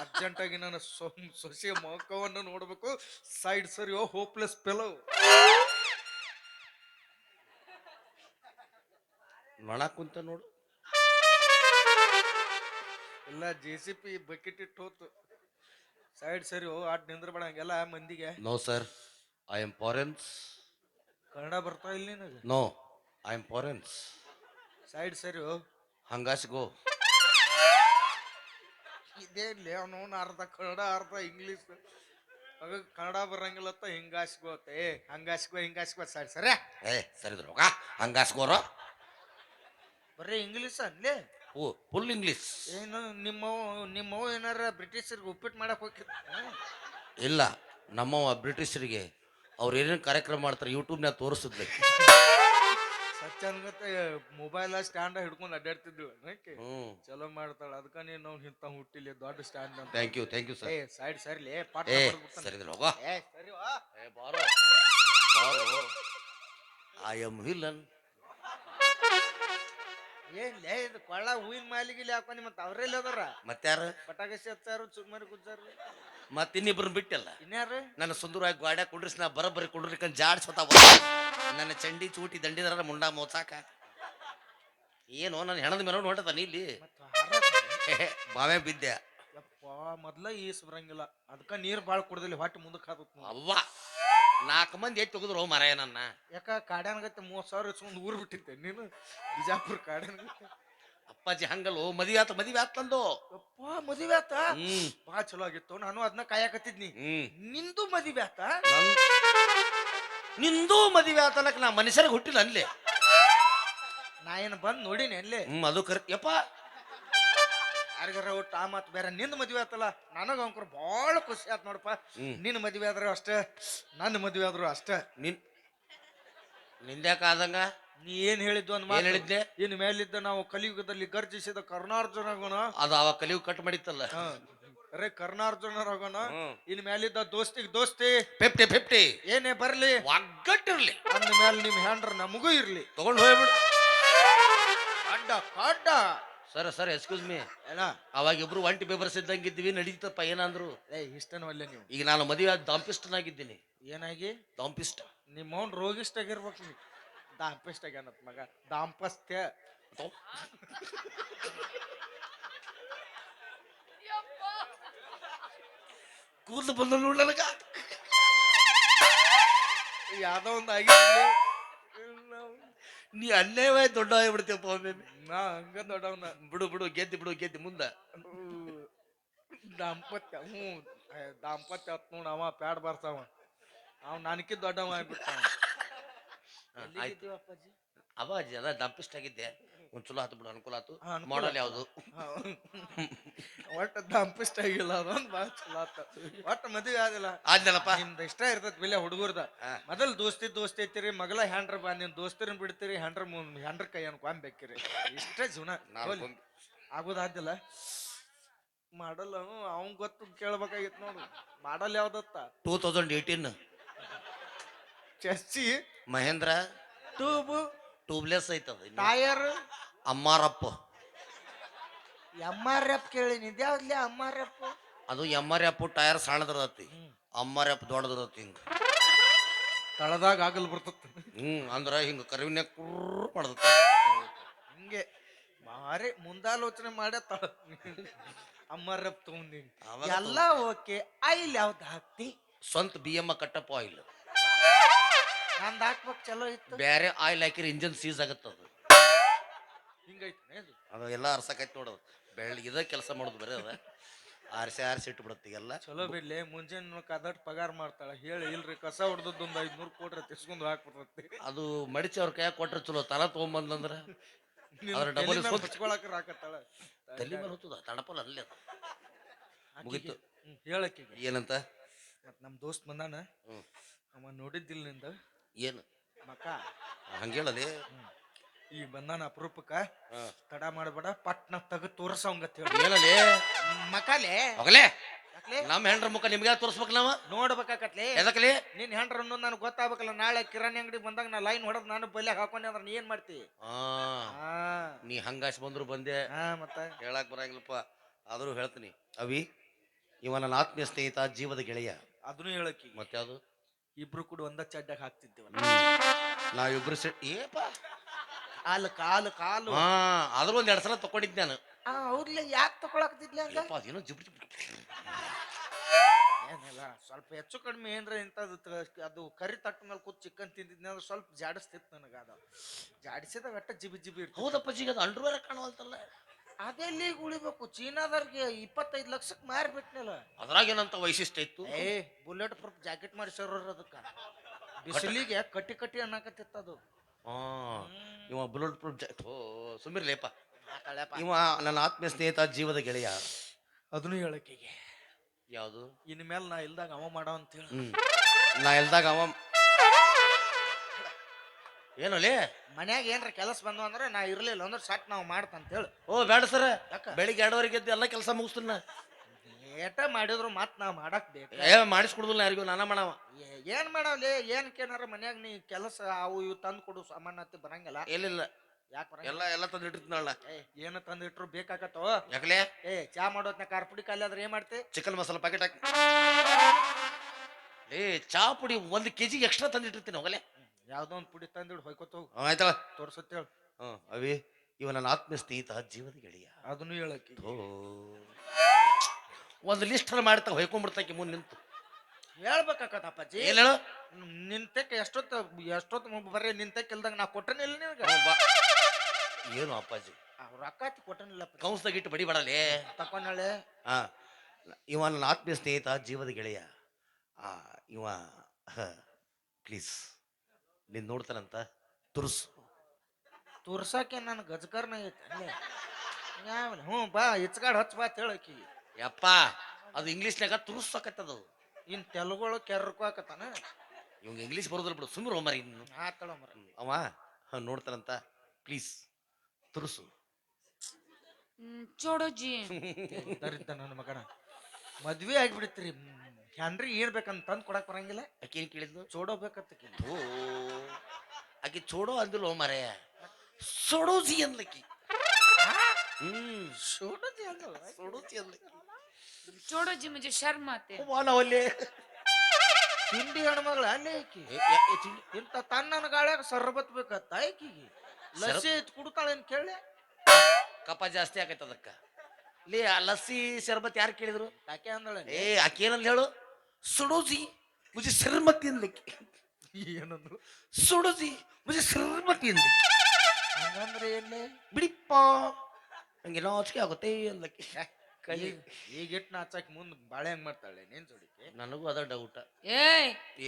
[SPEAKER 3] ಅರ್ಜೆಂಟ್ ಆಗಿ ನಾನು ಸೊಮ್ ಸೊಸೆಯ ಮುಖವನ್ನು ನೋಡ್ಬೇಕು. ಸೈಡ್ ಸರಿ ಓ ಹೋಪ್ಲೆಸ್ ಪೆಲೋ
[SPEAKER 2] ನೊಣ ಕುಂತ ನೋಡು.
[SPEAKER 3] ಇಲ್ಲ ಜೆ ಸಿ ಪಿ ಬಕೆಟ್ ಇಟ್ಟು ಹೋತು. ಸೈಡ್ ಸರಿ ಹೋ ನಿಂದ್ರ ನಿಂದ್ರಬೇಡ ಹಂಗೆಲ್ಲ ಮಂದಿಗೆ.
[SPEAKER 2] No sir I am foreigns
[SPEAKER 3] Kannada ಬರ್ತಾ ಇಲ್ಲ ನಿನಗೆ?
[SPEAKER 2] No I am foreigns
[SPEAKER 3] side ಸರಿ
[SPEAKER 2] ಹಂಗಾಸ್ ಗೋ.
[SPEAKER 3] ಇದೇನ್ಲಿ ಅವನು ಅರ್ಧ ಕನ್ನಡ ಅರ್ಧ ಇಂಗ್ಲೀಷ್ ಅವಾಗ ಕನ್ನಡ ಬರಂಗಿಲ್ಲತ್ತ ಹಿಂಗಾಸ್ಕೋತ ಏ ಹಂಗಾಸ್ಗೋ ಹಿಂಗಾಸ್ಗೋ ಸರಿ ಸರಿ?
[SPEAKER 2] ಏ ಸರಿ ಹೋಗ ಹಂಗಾಸ್ ಗೋರೋ
[SPEAKER 3] ಬರೀ ಇಂಗ್ಲೀಷ್ ಅಲ್ಲಿ
[SPEAKER 2] ಓ ಫುಲ್ ಇಂಗ್ಲೀಷ್
[SPEAKER 3] ಏನು ನಿಮ್ಮವ್ ನಿಮ್ಮವ್ ಏನಾರ ಬ್ರಿಟಿಷರಿಗೆ ಉಪ್ಪಿಟ್ಟು ಮಾಡಕ್ ಹೋಗಿ
[SPEAKER 2] ಇಲ್ಲ ನಮ್ಮವ ಬ್ರಿಟಿಷರಿಗೆ ಅವ್ರು ಏನೇನು ಕಾರ್ಯಕ್ರಮ ಮಾಡ್ತಾರೆ ಯೂಟ್ಯೂಬ್ನಾಗ ತೋರಿಸಿದ್ಲಿ
[SPEAKER 3] ಸಚ್ಚನ್ಗತ್ತೆ ಮೊಬೈಲ್ ಸ್ಟ್ಯಾಂಡ್ ಹಿಡ್ಕೊಂಡು ಅಡ್ಡಾಡ್ತಿದ್ವಿ
[SPEAKER 2] ಹ್ಞೂ
[SPEAKER 3] ಚಲೋ ಮಾಡ್ತಾಳ ಅದಕ್ಕ ನೀನು ನಾವು ಇಂಥ ಹುಟ್ಟಿಲಿ ದೊಡ್ಡ ಸ್ಟ್ಯಾಂಡ್ ಅಂತ.
[SPEAKER 2] ಥ್ಯಾಂಕ್ ಯು ಥ್ಯಾಂಕ್ ಯು
[SPEAKER 3] ಏ
[SPEAKER 2] ಸರ್
[SPEAKER 3] ಸೈಡ್ ಸರ್ಲಿ ಪಾಠ
[SPEAKER 2] ಏ ಸರಿ ಹೋಗ.
[SPEAKER 3] ಏ ಸರಿ ವಾ
[SPEAKER 2] ಏ ಬಾರೋ. ಬಾರೋ. ಐ ಆಮ್ ವಿಲನ್
[SPEAKER 3] ಏನ್ಲೇ ಇದು ಕೊಳ್ಳ ಹೂವಿನ ಮಾಲಿಗೆ ಇಲ್ಲಿ ಹಾಕೋ ನಿಮ್ಮ ಅವ್ರೆಲ್ಲ ಅದಾರ
[SPEAKER 2] ಮತ್ತಾರ
[SPEAKER 3] ಪಟಾಕಿ ಹಚ್ಚಾರು ಚುಮ್ಮರಿ ಗುಜ್ಜಾರು
[SPEAKER 2] ಮತ್ತೆ ಇನ್ನಿಬ್ರನ್ನ ಬಿಟ್ಟಲ್ಲ.
[SPEAKER 3] ಇನ್ಯಾರು?
[SPEAKER 2] ನನ್ನ ಸುಂದರವಾಗಿ ಗಾಡ್ಯಾಗ ಕುಡ್ರಿಸ್ ನಾ ಬರೋಬ್ಬರಿ ಜಾಡ್ ಜಾಡ್ಸೋತಾವ ನನ್ನ ಚಂಡಿ ಚೂಟಿ ದಂಡಿದಾರ ಮುಂಡ ಮೋಚಾಕ ಏನೋ ನನ್ನ ಹೆಣದ ಮೇಲೆ ನೋಡದ ನೀ ಇಲ್ಲಿ ಬಾವೆ ಬಿದ್ದೆ.
[SPEAKER 3] ಯಪ್ಪ ಮೊದ್ಲ ಈಸ್ ಬರಂಗಿಲ್ಲ ಅದಕ್ಕ ನೀರ್ ಬಾಳ್ ಕುಡ್ದಿಲ್ಲ ಹೊಟ್ಟೆ ಮುಂದಕ್ಕೆ ಹಾಕತ್
[SPEAKER 2] ಅವ್ವ ನಾಲ್ಕು ಮಂದಿ ಎಷ್ಟು ತೆಗೆದ್ರು ಮಾರಾಯ ನನ್ನ.
[SPEAKER 3] ಯಾಕ ಕಾಡ್ಯಾನಗತ್ತೆ ಮೂವತ್ ಸಾವಿರ ಇಸ್ಕೊಂಡು ಊರ್ ಬಿಟ್ಟಿದ್ದೆ ನೀನು? ಬಿಜಾಪುರ ಕಾಡ್ಯಾನಗತ್ತೆ.
[SPEAKER 2] ಅಪ್ಪಾಜಿ ಹಂಗಲ್ವೋ? ಮದುವೆ ಆತ ಮದುವೆ ಆತಂದು
[SPEAKER 3] ಅಪ್ಪ ಮದುವೆ ಆತ?
[SPEAKER 2] ಹ್ಮ್.
[SPEAKER 3] ಬಾ ಚಲೋ ಆಗಿತ್ತು. ನಾನು ಅದನ್ನ ಕಾಯಕತ್ತಿದ್ನಿ.
[SPEAKER 2] ಹ್ಮ್.
[SPEAKER 3] ನಿಂದು ಮದುವೆ ಆತ?
[SPEAKER 2] ನನ್- ನಿಂದು ಮದುವೆ ಆತನಕ್ ನಾ ಮನುಷ್ಯರಿಗೆ ಹುಟ್ಟಿಲ್ಲ ಅಲ್ಲೇ
[SPEAKER 3] ನಾ ಏನ್ ಬಂದ್ ನೋಡಿನಿ ಅಲ್ಲೇ.
[SPEAKER 2] ಹ್ಮ್ ಅದು ಕರ್ ಯಪ್ಪ.
[SPEAKER 3] ಯಾರಿಗಾರ ಒಟ್ಟು ಆ ಮಾತು ಬೇರೆ ನಿಂದು ಮದುವೆ ಆತಲ್ಲ ನನಗ ಅಂಕರ್ ಭಾಳ ಖುಷಿ ಆತ್ ನೋಡಪ್ಪ.
[SPEAKER 2] ಹ್ಮ್.
[SPEAKER 3] ನಿನ್ನ ಮದುವೆ ಆದ್ರೂ ಅಷ್ಟೇ ನನ್ನ ಮದುವೆ ಆದ್ರೂ ಅಷ್ಟೇ.
[SPEAKER 2] ನಿನ್ ನಿಂದ್ಯಾಕ ಆದಂಗ?
[SPEAKER 3] ನೀ ಏನ್ ಹೇಳಿದ್ದು ಅಂದ್
[SPEAKER 2] ಏನ್ ಹೇಳಿದ್ದೆ?
[SPEAKER 3] ಇನ್ ಮೇಲಿದ್ದ ನಾವು ಕಲಿಯುಗದಲ್ಲಿ ಗರ್ಜಿಸಿದ ಕರ್ನಾರ್ಜುನಗೋಣ
[SPEAKER 2] ಅದು ಅವ ಕಲಿಯು ಕಟ್ ಮಾಡಿತ್ತಲ್ಲ.
[SPEAKER 3] ಅರೆ ಕರ್ಣಾರ್ಜುನರಾಗೋಣ.
[SPEAKER 2] ಹ್ಮ್.
[SPEAKER 3] ಇನ್ ಮೇಲಿದ್ದ ದೋಸ್ತಿಗ್ ದೋಸ್ತಿ.
[SPEAKER 2] ಫಿಫ್ಟಿ ಫಿಫ್ಟಿ
[SPEAKER 3] ಏನೇ ಬರ್ಲಿ.
[SPEAKER 2] ಒಗ್ಗಟ್ಟಿರ್ಲಿ.
[SPEAKER 3] ಅಂದ ಮೇಲೆ ನಿಮ್ ಹ್ಯಾಂಡ್ರ ನಮಗೂ ಇರ್ಲಿ.
[SPEAKER 2] ತಗೊಂಡ್ ಹೋಗ್ಬಿಡು.
[SPEAKER 3] ಅಡ್ಡ ಕಾಡ್ಡ.
[SPEAKER 2] ಸರ್ ಸರ್ ಎಕ್ಸ್ಕ್ಯೂಸ್ ಮೀ
[SPEAKER 3] ಏನ?
[SPEAKER 2] ಅವಾಗ ಇಬ್ರು ಒಂಟಿ ಬೇಬರ್ಸ್ ಇದ್ದಂಗಿದ್ವಿ ನಡೀತಪ್ಪ ಏನಂದ್ರು?
[SPEAKER 3] ಏ ಇಷ್ಟನ ಅಲ್ಲೇ ನೀವು?
[SPEAKER 2] ಈಗ ನಾನು ಮದುವೆ ಆದ ದಾಂಪಿಸ್ಟನಾಗಿದ್ದೀನಿ.
[SPEAKER 3] ಏನಾಗಿ?
[SPEAKER 2] ದಾಂಪಿಸ್ಟ್.
[SPEAKER 3] ನಿಮ್ಮ ಅವ್ನ್ ರೋಗಿಷ್ಟ ಆಗಿರ್ಬೇಕು ನೀ ದಾಂಪಸ್ಟ್ ಆಗ್ಯಾನತ್ ಮಗ. ದಾಂಪಸ್ತ್ಯ
[SPEAKER 2] ಕೂದಲು ಬಂದ ನೋಡ್ ನನಗ.
[SPEAKER 3] ಯಾವ್ದೋ ಒಂದು ಆಗಿ
[SPEAKER 2] ನೀ ಅನ್ಯಾಯ ದೊಡ್ಡ ಆಗ್ಬಿಡ್ತೀವಪ್ಪ ಒಮ್ಮೆ
[SPEAKER 3] ನಾ ಹಂಗ ದೊಡ್ಡವನ.
[SPEAKER 2] ಬಿಡು ಬಿಡು ಗೆದ್ದಿ ಬಿಡು ಗೆದ್ದಿ ಮುಂದ.
[SPEAKER 3] ದಾಂಪತ್ಯ ಹ್ಞೂ ದಾಂಪತ್ಯ ಹತ್ ನೋಡ್ ಅವ ಪ್ಯಾಡ್ ಬರ್ತಾವ ಅವ್ ನನಕಿ ದೊಡ್ಡವ ಆಗ್ಬಿಟ್ಟ
[SPEAKER 2] ಹಾ, ಆಯ್ತು. ಅವ ದಂಪಿಸ್ಟ್ ಆಗಿದ್ದೆ. ಒಂದ್ ಚಲೋ ಆತು ಬಿಡು ಅನುಕೂಲ ಆತು.
[SPEAKER 3] ಹಾ, ಅನುಕೂಲ
[SPEAKER 2] ಮಾಡಲ್ ಯಾವ್ದು.
[SPEAKER 3] ಒಟ್ಟ ದಂಪಿಸ್ಟ್ ಆಗಿಲ್ಲ ಅದೊಂದ್ ಬಾಳ ಚಲೋ ಆತ. ಒಟ್ಟ ಮದ್ವೆ ಆಗಿಲ್ಲ
[SPEAKER 2] ಆದ್ನಲ್ಲಪ್ಪ.
[SPEAKER 3] ನಿಮ್ದು ಇಷ್ಟ ಇರ್ತದ ಬೆಲೆ ಹುಡುಗರ್ದ.
[SPEAKER 2] ಹಾ.
[SPEAKER 3] ಮೊದಲ್ ದೋಸ್ತಿ ದೋಸ್ತಿ ಐತಿರಿ ಮಗಳ ಹ್ಯಾಂಡ್ರ ಬಾ ನಿಮ್ ದೋಸ್ತಿರನ್ ಬಿಡ್ತೀರಿ ಹ್ಯಾಂಡ್ರ ಹ್ಯಾಂಡ್ರ ಕೈ ಅನ್ಕೊಂಡ್ ಬೇಕಿರಿ. ಇಷ್ಟೇ ಜೀವನ.
[SPEAKER 2] ನಾನು
[SPEAKER 3] ಹೋಗ್ಲಿ.
[SPEAKER 2] ಕೊಂಬ್-
[SPEAKER 3] ಆಗೋದಾದಿಲ್ಲ ಮಾಡಲ್ಲ ಅವ್ ಗೊತ್ತು ಕೇಳ್ಬೇಕಾಗಿತ್ತು ನೋಡು. ಮಾಡಲ್ ಯಾವ್ದತ್ತ?
[SPEAKER 2] Two thousand eighteen.
[SPEAKER 3] Chassis
[SPEAKER 2] Mahindra
[SPEAKER 3] tube.
[SPEAKER 2] Tubeless ಐತದ
[SPEAKER 3] ಟೈರ್
[SPEAKER 2] ಅಮ್ಮಾರಪ್ಪ.
[SPEAKER 3] ಎಂ ಆರ್ ಎಫ್ ಕೇಳಿನಿ ಇದ್ಯಾವ್ದ್ಲೆ ಎಂ ಆರ್ ಎಫ್
[SPEAKER 2] ಅದು ಎಂ ಆರ್ ಎಫ್ ಟೈರ್ ಸಣ್ಣದಿರತಿ ಅಮ್ಮಾರ್ ಎಫ್ ದೊಡ್ಡದಿರತಿ ಹಿಂಗ.
[SPEAKER 3] ತಳದಾಗ ಆಗಲ್ ಬರ್ತತ್.
[SPEAKER 2] ಹ್ಮ್ ಅಂದ್ರ ಹಿಂಗ ಕರಿವಿನ ಕುರ್ ಮಾಡದತ್ತ.
[SPEAKER 3] ಹಿಂಗೆ ಭಾರಿ ಮುಂದಾಲೋಚನೆ ಮಾಡ್ಯ ತಳ ಎಂ ಆರ್ ಎಫ್ ತಗೊಂಡಿನಿ ಎಲ್ಲ ಓಕೆ ಆಯಿಲ್ ಯಾವ್ದು ಹಾಕ್ತಿ
[SPEAKER 2] ಸ್ವಂತ ಬಿ ಎಂ ಕಟ್ಟಪ್ಪ ಆಯಿಲ್
[SPEAKER 3] ನಂದ್ ಹಾಕ್ಬೇಕು ಚಲೋ ಇತ್ತು.
[SPEAKER 2] ಬೇರೆ ಆಯಿಲ್ ಹಾಕಿರ ಇಂಜನ್ ಸೀಸ್ ಅದು
[SPEAKER 3] ಹಿಂಗೈತೆ
[SPEAKER 2] ಅದು. ಎಲ್ಲ ಅರ್ಸಕೈತಿ ನೋಡೋದು ಬೆಳ್ಳಿ ಇದ ಕೆಲಸ ಮಾಡೋದು ಬರೀ ಅದ. ಆರಿಸಿ ಆರಿಸಿ ಇಟ್ಟು ಬಿಡುತ್ತೆ ಎಲ್ಲ
[SPEAKER 3] ಚಲೋ ಬಿಡ್ಲಿ ಮುಂಜಾನೆ ಕದಟ್ ಪಗಾರ ಮಾಡ್ತಾಳ. ಹೇಳಿ ಇಲ್ರಿ ಕಸ ಹೊಡೆದದ್ದು ಒಂದು ಐದ್ನೂರು ಕೊಟ್ರೆ ತಿಸ್ಕೊಂಡ್ ಹಾಕ್ಬಿಡ್ತೈತಿ.
[SPEAKER 2] ಅದು ಮಡಿಚಿ ಅವ್ರ ಕೈಯಾಗ ಕೊಟ್ರೆ ಚಲೋ ತಲ ತೊಗೊಂಬಂದಂದ್ರ ಅದ್ರ ಡಬಲ್
[SPEAKER 3] ಹಚ್ಕೊಳಕ್ ರಾಕತ್ತಾಳ
[SPEAKER 2] ತಲೆ ಮೇಲೆ ಹೊತ್ತದ ತಡಪಲ್ಲ ಅಲ್ಲೇ ಅದು. ಮುಗೀತು.
[SPEAKER 3] ಹೇಳಕ್ಕೆ
[SPEAKER 2] ಏನಂತ?
[SPEAKER 3] ಮತ್ ನಮ್ ದೋಸ್ತ್ ಬಂದಾನ. ಅವ ನೋಡಿದ್ದಿಲ್ಲ ನಿಂದ.
[SPEAKER 2] ಏನು?
[SPEAKER 3] ಮಕ್ಕ
[SPEAKER 2] ಹಂಗೇಳಲಿ?
[SPEAKER 3] ಈಗ ಬಂದಾನ ಅಪರೂಪಕ್ಕ. ತಡ ಮಾಡಬೇಡ ಪಟ್ನ ತಗ ತೋರ್ಸವಂಗತ್ ಹೇಳಿ
[SPEAKER 2] ಏನಲಿ?
[SPEAKER 3] ಮಕಾಲೆ.
[SPEAKER 2] ಹೋಗಲೇ ನಮ್ಮ ಹೆಂಡ್ರ ಮುಖ ನಿಮ್ಗೆ ತೋರಿಸ್ಬೇಕು ನಾವು?
[SPEAKER 3] ನೋಡ್ಬೇಕಾಕತ್ಲಿ?
[SPEAKER 2] ಎದಕ್ಲಿ?
[SPEAKER 3] ನಿನ್ ಹೆಂಡ್ರ ಅನ್ನೋದು ನನಗೆ ಗೊತ್ತಾಗ್ಬೇಕಲ್ಲ ನಾಳೆ ಕಿರಾಣಿ ಅಂಗಡಿ ಬಂದಾಗ ನಾ ಲೈನ್ ಹೊಡೆದ್ ನಾನು ಬಲ್ಯ ಹಾಕೊಂಡೆ ಅಂದ್ರೆ ನೀ ಏನ್ ಮಾಡ್ತಿ?
[SPEAKER 2] ನೀ ಹಂಗಾಸ್ ಬಂದ್ರು ಬಂದೆ.
[SPEAKER 3] ಹಾ ಮತ್ತ?
[SPEAKER 2] ಹೇಳಕ್ ಬರಂಗಿಲ್ಲಪ್ಪ. ಆದ್ರೂ ಹೇಳ್ತೀನಿ. ಅವಿ ಇವ ನನ್ನ ಆತ್ಮೀಯ ಸ್ನೇಹಿತ ಜೀವದ ಗೆಳೆಯ.
[SPEAKER 3] ಅದನ್ನು ಹೇಳಕ್ಕಿ.
[SPEAKER 2] ಮತ್ಯಾವುದು?
[SPEAKER 3] ಇಬ್ರು ಕೂಡ ಒಂದ ಚಡ್ಡಾಗ ಹಾಕ್ತಿದ್ದೇವಲ್ಲ.
[SPEAKER 2] ನಾವಿಬ್ರು ಸೆಟ್ ಏಪ?
[SPEAKER 3] ಕಾಲು ಕಾಲು ಕಾಲು.
[SPEAKER 2] ಹಾ ಆದ್ರೂ ಒಂದ್ ಎರಡ್ ಸಲ ತಕೊಂಡಿದ್ದೆ ನಾನು.
[SPEAKER 3] ಆ ಹೌದ್ಲೆ ಯಾಕೆ ತಗೊಳಕತ್ತಿದ್ಲೆ ಹಂಗ?
[SPEAKER 2] ಯಪ್ಪ ಅದೇನೋ ಜಿಬ್ ಜಿಬ್
[SPEAKER 3] ಏನಿಲ್ಲ ಸ್ವಲ್ಪ ಹೆಚ್ಚು ಕಡಿಮೆ ಏನ್ರ ಇಂಥದ್ದು ತ- ಅದು ಕರಿ ತಟ್ಟ ಮೇಲೆ ಕೂತ್ ಚಿಕನ್ ತಿಂದಿದ್ನೆ ಅಂದ್ರೆ ಸ್ವಲ್ಪ ಜಾಡಿಸ್ತಿತ್ತು ನನಗೆ ಅದು. ಜಾಡಿಸಿದ ಅಟ್ಟ ಜಿಬಿ ಜಿಬಿ ಇರ್ತದೆ
[SPEAKER 2] ಹೌದಪ್ಪ ಜೀಗ ಅದು ಅಂಡರ್ವೇರ್ ಕಾಣವಲ್ತಲ್ಲ.
[SPEAKER 3] ಅದೆಲ್ಲಿ ಉಳಿಬೇಕು? ಚೀನಾದವ್ರಿಗೆ ಇಪ್ಪತ್ತೈದು ಲಕ್ಷಕ್ಕೆ ಮಾರಿಬಿಟ್ನಲ್ಲ
[SPEAKER 2] ಅದ್ರಾಗ ಏನಂತ ವೈಶಿಷ್ಟ್ಯ ಇತ್ತು?
[SPEAKER 3] ಏ ಬುಲೆಟ್ ಪ್ರೂಫ್ ಜಾಕೆಟ್ ಮಾಡಿಸ್ಯಾರ ಅದಕ್ಕೆ. ಅದಕ್ಕ ಬಿಸಿಲಿಗೆ ಕಟ್ಟಿ ಕಟ್ಟಿ ಅನ್ನಕತ್ತಿತ್ತು ಅದು.
[SPEAKER 2] ಆ, ಇವ ಬುಲೆಟ್ ಪ್ರೂಫ್ ಓ
[SPEAKER 3] ಸುಮಿರ್ಲೇಪ.
[SPEAKER 2] ಇವ ನನ್ನ ಆತ್ಮೀಯ ಸ್ನೇಹಿತ ಜೀವದ ಗೆಳೆಯ.
[SPEAKER 3] ಅದನ್ನು ಹೇಳಕ್ಕಿಗೆ.
[SPEAKER 2] ಯಾವುದು?
[SPEAKER 3] ಇನ್ಮೇಲೆ ನಾ ಇಲ್ದಾಗ ಅವ ಮಾಡೋ ಅಂತ ಹೇಳಿ.
[SPEAKER 2] ನಾ ಇಲ್ದಾಗ ಅವ ಏನೋಲೇ?
[SPEAKER 3] ಮನ್ಯಾಗ ಏನ್ರ ಕೆಲಸ ಬಂದು ಅಂದ್ರೆ ನಾ ಇರ್ಲಿಲ್ಲ ಅಂದ್ರೆ ಸಟ್ ನಾವು ಮಾಡ್ತಂತ ಹೇಳಿ
[SPEAKER 2] ಓ ಬೇಡ ಸರ? ಬೆಳಿಗ್ಗೆ ಎರಡುವರೆಗೆ ಎದ್ದು ಎಲ್ಲ ಕೆಲಸ ಮುಗಿಸ್ತೀನಿ
[SPEAKER 3] ಏಟ ಮಾಡಿದ್ರು ಮತ್ ನಾ ಮಾಡಕ್ ಬೇಕು.
[SPEAKER 2] ಏ ಮಾಡಿಸ್ಕೊಡುದಿಲ್ಲ ಯಾರಿಗೂ ನಾನ ಮಾಡವ.
[SPEAKER 3] ಏನ್ ಮಾಡವ್ಲಿ? ಏನಕ್ಕೇನಾರ ಮನ್ಯಾಗ ನೀ ಕೆಲಸ ಅವು ಇವು ತಂದು ಕೊಡು ಸಾಮಾನತಿ ಬರಂಗಿಲ್ಲ.
[SPEAKER 2] ಎಲ್ಲಿಲ್ಲ.
[SPEAKER 3] ಯಾಕೆ ಬರಂಗಿಲ್ಲ?
[SPEAKER 2] ಎಲ್ಲ ಎಲ್ಲ ತಂದು ಇಟ್ಟಿರ್ತೀನಲ್ಲ
[SPEAKER 3] ಏನು ತಂದಿಟ್ರು ಬೇಕಾಗತ್ತೋ
[SPEAKER 2] ಯಾಕಲೇ?
[SPEAKER 3] ಏ ಚಾ ಮಾಡೋದ್ನ ಕಾರ್ಪುಡಿ ಖಾಲಿ ಆದ್ರೆ ಏನ್ ಮಾಡ್ತಿ?
[SPEAKER 2] ಚಿಕನ್ ಮಸಾಲ ಪ್ಯಾಕೆಟ್ ಹಾಕಿ. ಏ ಚಾ ಪುಡಿ ಒಂದು ಕೆಜಿ ಎಕ್ಸ್ಟ್ರಾ ತಂದಿಟ್ಟಿರ್ತೀನಿ ಹೋಗಲೇ.
[SPEAKER 3] ಯಾವ್ದೋ ಒಂದು ಪುಡಿ ತಂದಿಡು ಹೊಯ್ಕೋತ ಹೋಗು.
[SPEAKER 2] ಆಯ್ತಲ್ಲ.
[SPEAKER 3] ತೋರ್ಸತ್ತೇಳು
[SPEAKER 2] ಹ್ಞೂ ಅವಿ ಇವ ನನ್ನ ಆತ್ಮೀಯ ಸ್ನೇಹಿತ ಜೀವದ ಗೆಳೆಯ.
[SPEAKER 3] ಅದನ್ನು ಹೇಳಕ್ಕೆ.
[SPEAKER 2] ಒಂದು ಲಿಸ್ಟ್ ಮಾಡ್ತಾ ಹೊಯ್ಕೊಂಡ್ಬಿಡ್ತಾಕಿ ಮುಂದೆ ನಿಂತು.
[SPEAKER 3] ಹೇಳ್ಬೇಕಾಕತ್ತಪ್ಪಾಜಿ?
[SPEAKER 2] ಅಪ್ಪಾಜಿ ಹೇಳು?
[SPEAKER 3] ನಿಂತಕ್ಕೆ ಎಷ್ಟೊತ್ತು ಎಷ್ಟೊತ್ತು ಬರೀ ನಿಂತಕ್ಕೆ ಇಲ್ದಂಗ ನಾ ಕೊಟ್ಟನಿಲ್ಲ
[SPEAKER 2] ಇಲ್ಲ ನಿನಗೆ? ಏನು ಅಪ್ಪಾಜಿ?
[SPEAKER 3] ರೊಕ್ಕ ಕೊಟ್ಟನಿಲ್ಲ
[SPEAKER 2] ಕೌನ್ಸ್ದಾಗ ಇಟ್ಟು ಬಡಿ ಬಡಲೇ.
[SPEAKER 3] ತಕೊಂಡಳೆ
[SPEAKER 2] ಹಾ. ಇವ ನನ್ನ ಆತ್ಮೀಯ ಸ್ನೇಹಿತ ಜೀವದ ಗೆಳೆಯ. ಆ ಇವ ಪ್ಲೀಸ್ ನೀನ್ ನೋಡ್ತಾನಂತ ತುರ್ಸು.
[SPEAKER 3] ತುರ್ಸಕ್ಕೆ ನನ್ನ ಗಜಕರ್ನ ಐತೆ ಅಲ್ಲೇ. ಹ್ಞೂ ಬಾ ಇಚ್ಗಾಡ್ ಹಚ್ಚ ಬಾ ಹೇಳಕಿ.
[SPEAKER 2] ಯಪ್ಪ ಅದು ಇಂಗ್ಲೀಷ್ನಾಗ ತುರ್ಸಕತ್ತದು
[SPEAKER 3] ಇನ್ ತೆಲುಗುಳು ಕೆರ್ಕೋಕತ್ತಾನ.
[SPEAKER 2] ಇವಂಗ ಇಂಗ್ಲೀಷ್ ಬರೋದಿಲ್ಲ ಬಿಡು ಸುಮ್ಮನೆ ಮರಿ ಇನ್ನು.
[SPEAKER 3] ಆತಳ ಮರ
[SPEAKER 2] ಅವ ಹ, ನೋಡ್ತಾನಂತ ಪ್ಲೀಸ್ ತುರ್ಸು.
[SPEAKER 1] ಹ್ಮ್, ಚೋಡೋಜಿ.
[SPEAKER 3] ದರಿದ್ದ ನನ್ನ ಮಗನ. ಮದ್ವೆ ಆಗ್ಬಿಡ್ತೀರಿ. ಹೆನ್ರಿ ಏನ್ ಬೇಕಂತ ತಂದ್ ಕೊಡಕ್ ಬರಂಗಿಲ್ಲ.
[SPEAKER 2] ಆಕೇನ್ ಕೇಳಿದ್ಲು
[SPEAKER 3] ಚೋಡೋಬೇಕತ್ತಕಿ
[SPEAKER 2] ಓ ಆಕಿ ಚೋಡೋ ಅಂದಿಲ್ಲ ಮರೆಯ. ಸೊಡೋಜಿ ಅನ್ಲಕ್ಕಿ ಹ್ಮ್.
[SPEAKER 3] ಚೋಡೋದಿ ಹಂಗಲ್ಲ
[SPEAKER 2] ಸೊಡೋಜಿ ಅನ್ಲಕ್ಕಿ
[SPEAKER 1] ಚೋಡೋಜಿ ಮುಂಜೆ ಶರ್ಮ್ ಆತೆ
[SPEAKER 2] ನಾವಲ್ಲೇ
[SPEAKER 3] ತಿಂಡಿ ಹೆಣ್ಮಗಳ ಅಲ್ಲೇ ಆಕಿ. ಇಂತ ತನ್ನ ಗಾಳ್ಯಾಗ ಸರ್ಬತ್ ಬೇಕತ್ತ ಆಕಿಗೆ. ಲಸ್ಸಿ ಕುಡ್ತಾಳೆ ಅಂತ ಕೇಳಿ
[SPEAKER 2] ಕಪ ಜಾಸ್ತಿ ಆಗೈತೆ ಅದಕ್ಕ. ಲೇ ಆ ಲಸ್ಸಿ ಶರ್ಬತ್ ಯಾರು ಕೇಳಿದ್ರು?
[SPEAKER 3] ಯಾಕೆ ಅಂದಳ?
[SPEAKER 2] ಏ ಆಕೇನಂದ್ ಹೇಳು? ಸುಡೋಜಿ ಮುಜೆ ಸರ್ಮತಿ ತಿನ್ಲಿಕ್ಕೆ.
[SPEAKER 3] ಏನಂದ್ರು?
[SPEAKER 2] ಸುಡೋಜಿ ಮುಜಿ ಶರ್ಮತ್ ತಿನ್ಲಿಕ್ಕೆ.
[SPEAKER 3] ಹಂಗಂದ್ರೆ ಎಲ್ಲೇ?
[SPEAKER 2] ಬಿಡಿಪ್ಪ. ಹಂಗೆ ನಾಚಿಕೆ ಆಗುತ್ತೆ ಅಂದಕ್ಕೆ ಕಲಿ.
[SPEAKER 3] ಈಗ ಇಟ್ಟು ನಾಚಾಕ್ ಮುಂದ್ ಬಾಳೆ ಹಂಗ್ ಮಾಡ್ತಾಳೆ ನೀನ್ ಜೋಡಿಕೆ?
[SPEAKER 2] ನನಗೂ ಅದ ಡೌಟ
[SPEAKER 1] ಏ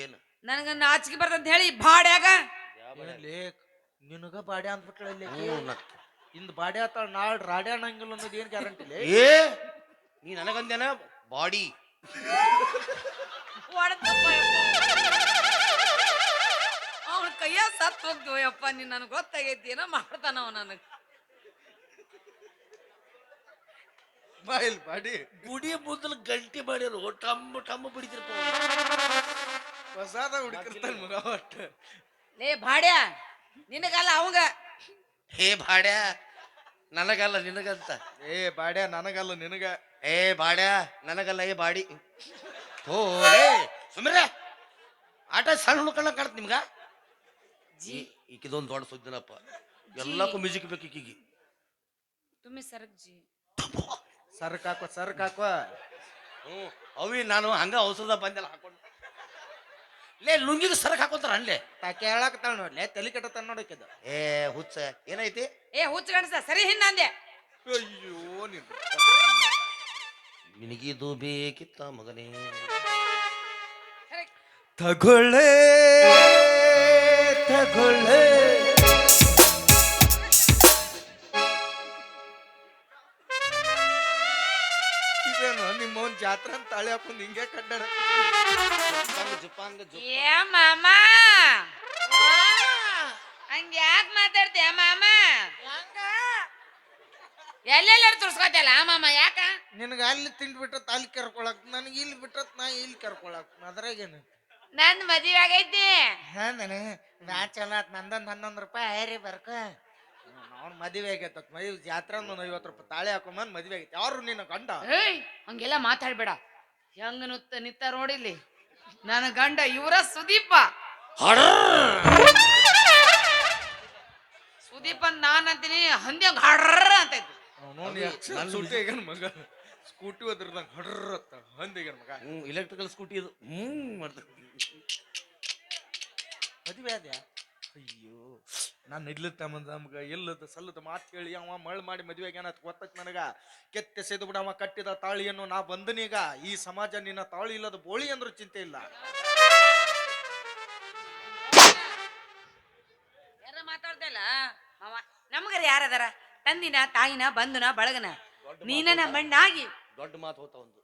[SPEAKER 2] ಏನು?
[SPEAKER 1] ನನಗ ನಾಚಿಕೆ ಬರ್ತಂತ ಹೇಳಿ ಬಾಡ್ಯಾಗ?
[SPEAKER 3] ಏನ್ಲೇ ನಿನಗ
[SPEAKER 2] ಬಾಡ್ಯಾ ನಕ್.
[SPEAKER 3] ಇಂದ್ ಬಾಡಿ ಆತ ನಾಳ್ ರಾಡೆ ಅನ್ನಂಗಿಲ್ಲ ಅನ್ನೋದು ಏನ್ ಗ್ಯಾರಂಟಿ ಇಲ್ಲ
[SPEAKER 2] ಏ? ನೀ ನನಗಂದೇನ ಬಾಡಿ.
[SPEAKER 1] ಅವನ ಕೈಯ ಸತ್ ಹೋಗ್ತೀವ ಯಪ್ಪ ನೀನ್ ನನಗೆ ಗೊತ್ತಾಗೈತಿ ಏನೋ ಮಾಡ್ತಾನ ಅವ ನನಗ್.
[SPEAKER 3] ಬಾಯಿಲ್ ಬಾಡಿ.
[SPEAKER 2] ಗುಡಿ ಮೊದಲು ಗಂಟಿ ಮಾಡ್ಯಾರ ಟಮ್ಮ ಟಮ್ಮ ಬಿಡಿತಿರ್ಪ
[SPEAKER 3] ಹೊಸಾದ ಹುಡುಕಿರ್ತಾನ ಮಗ ಒಟ್ಟು
[SPEAKER 1] ಲೇ ಬಾಡ್ಯ ನಿನಗಲ್ಲ ಅವಂಗ.
[SPEAKER 2] ಹೇ ಬಾಡ್ಯ ನನಗಲ್ಲ ನಿನಗಂತ.
[SPEAKER 3] ಏ ಬಾಡ್ಯ ನನಗಲ್ಲ ನಿನಗ.
[SPEAKER 2] ಏ ಬಾಡ್ಯ ನನಗಲ್ಲ ಏ ಬಾಡಿ. ಓ ಸುಮ್ರೆ ಆಟ ಸಣ್ಣ ಹುಡುಕಣ್ಣ ಕಾಣತ್ ನಿಮ್ಗ?
[SPEAKER 1] ಜಿ.
[SPEAKER 2] ಈಕಿದೊಂದು ದೊಡ್ಡ ಸುದ್ದಿನಪ್ಪ. ಎಲ್ಲಕ್ಕೂ ಮ್ಯೂಸಿಕ್ ಬೇಕು ಈಕಿಗೆ.
[SPEAKER 1] ತುಮ್ಮಿ ಸರಕ್ ಜಿ.
[SPEAKER 3] ಸರ್ಕ್ ಹಾಕೋ ಸರ್ಕ್ ಹಾಕೋ.
[SPEAKER 2] ಹ್ಞೂ ಅವಿ ನಾನು ಹಂಗ ಔಷಧ ಬಂದೆಲ್ಲ ಹಾಕೊಂಡು. ಲೇ ಲುಂಗಿಗೆ ಸರಕ್ ಹಾಕೋತಾರ ಅಲ್ಲೇ
[SPEAKER 3] ತಾಕೆ ಹೇಳಕತ್ತಾಳ ನೋಡ್ಲೆ ತಲೆ ಕೆಟ್ಟತಾನ ನೋಡಕ್ಕಿದ್ದು
[SPEAKER 2] ಏ ಹುಚ್ಚ ಏನೈತಿ?
[SPEAKER 1] ಏ ಹುಚ್ಚ ಗಣಸ ಸರಿ ಹಿನ್ನ ಅಂದೆ.
[SPEAKER 3] ಅಯ್ಯೋ ನೀನ್.
[SPEAKER 2] ನಿನಗಿದು ಬೇಕಿತ್ತ ಮಗನೇ.
[SPEAKER 3] ತಗೊಳ್ಳೆ ತಗೊಳ್ಳೆ. ಜಾತ್ರೆ ಅಂತ ತಾಳಿ ಹಾಕೊಂಡು ಹಿಂಗೆ ಕಡ್ಡಾಡ
[SPEAKER 2] ಜಪಾಂಗ ಜಪಾಂಗ ಜಪ-
[SPEAKER 1] ಏ ಮಾಮ! ಹಂಗ ಯಾಕೆ ಮಾತಾಡ್ತೀಯ ಮಾಮ? ಎಲ್ಲೆಲ್ಲರೂ ತುರ್ಸ್ಕೊತಿಯಲ್ಲ ಮಾಮ? ಯಾಕ?
[SPEAKER 3] ನಿನಗೆ ಅಲ್ಲಿ ತಿಂಡಿ ಬಿಟ್ಟತ್ ಅಲ್ಲಿ ಕರ್ಕೊಳಕ್. ನನಗೆ ಇಲ್ಲಿ ಬಿಟ್ಟತ್ ನಾ ಇಲ್ಲಿ ಕರ್ಕೊಳಕ್. ಅದ್ರಾಗೇನು?
[SPEAKER 1] ನನ್ ಮದ್ವೆ ಆಗೈತಿ
[SPEAKER 3] ಹಾ ನಾನು. ನಾ ಚಲೋ ಆತ್. ನಂದೊಂದು ಹನ್ನೊಂದು ರೂಪಾಯಿ ಐರಿ ಬರ್ಕ. ಅವ್ನ ಮದುವೆ ಆಗೈತ ಮದುವೆ ಜಾತ್ರೆ ಒಂದು ಐವತ್ತು ರೂಪಾಯಿ ತಾಳೆ ಹಾಕೊಂಬಂದ್ ಮದುವೆ ಆಗೈತೆ. ಯಾರು ನಿನ್ನ ಗಂಡ?
[SPEAKER 1] ಏಯ್ ಹಂಗೆಲ್ಲ ಮಾತಾಡ್ಬೇಡ. ಹೆಂಗ ನುತ್ತ ನಿತ್ತ ನೋಡಿಲಿ ನನ್ನ ಗಂಡ ಇವರ ಸುದೀಪ. ಸುದೀಪ್ ಅಂತ ನಾನ್ ಅಂತೀನಿ ಹಂದಿ ಹಂಗ ಹಡ್ರ ಅಂತ ಇತ್ತು
[SPEAKER 3] ಸುಟ್ಟಿ ಮಗ. ಸ್ಕೂಟಿ ಹೋದ್ರದಂಗ ಹಡ್ರತ್ತ ಹಂದಿಗನ್ ಮಗ.
[SPEAKER 2] ಹ್ಞೂ ಇಲೆಕ್ಟ್ರಿಕಲ್ ಸ್ಕೂಟಿ ಇದು ಹ್ಮ್ ಮಾಡ್ತಾರೆ
[SPEAKER 3] ಮದುವೆ ಆದ್ಯಾ? ಅಯ್ಯೋ. ನಾನು ಇಲ್ಲತ್ತ ನಮ್ಗೆ ಇಲ್ಲದ ಸಲ್ಲದ ಮಾತು ಹೇಳಿ ಅವ ಮಳ್ ಮಾಡಿ ಮದುವೆ ಏನತ್ ಗೊತ್ತಕ್ ನನಗ. ಕೆತ್ತೆ ಸೇದು ಬಿಡ ಅವ ಕಟ್ಟಿದ ತಾಳಿಯನ್ನು ನಾ ಬಂದನೀಗ. ಈ ಸಮಾಜ ನಿನ್ನ ತಾಳಿ ಇಲ್ಲದ ಬೋಳಿ ಅಂದ್ರೂ ಚಿಂತೆ ಇಲ್ಲ.
[SPEAKER 1] ನಮಗರ ಯಾರದಾರ? ತಂದಿನ ತಾಯಿನ ಬಂಧುನ ಬಳಗನ? ನೀನ ನಮ್ಮ ಮಣ್ಣಾಗಿ.
[SPEAKER 2] ದೊಡ್ಡ ಮಾತು ಹೋತ ಒಂದು